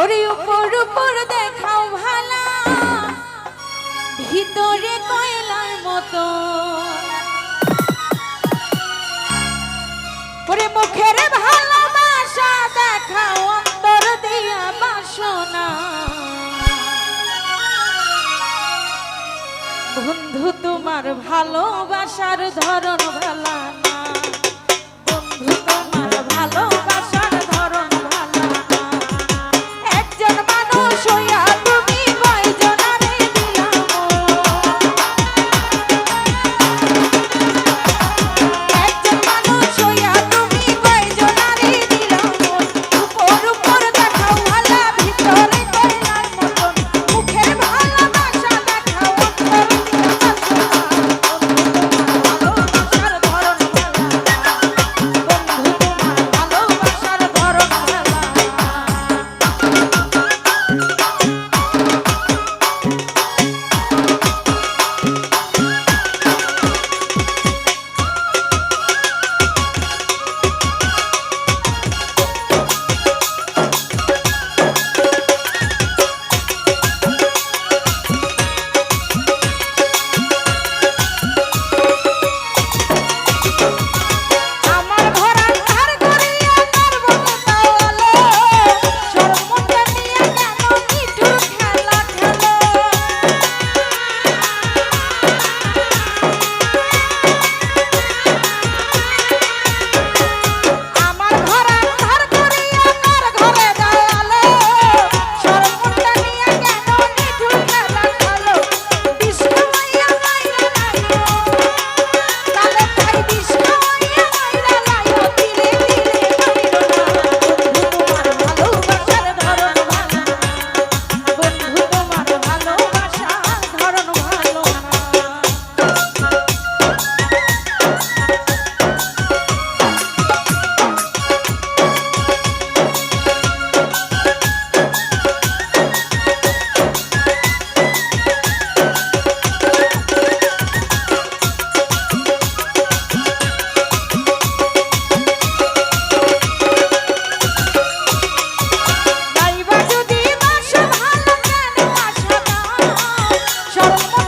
ওরে উপর উপর দেখাও ভালা। ভিতরে কয়লার মতো। ওরে মুখের ভালোবাসা দেখাও, অন্তর দিয়া বাসনা। বন্ধু, তোমার ভালোবাসার ধরন ভালা না। সর্ব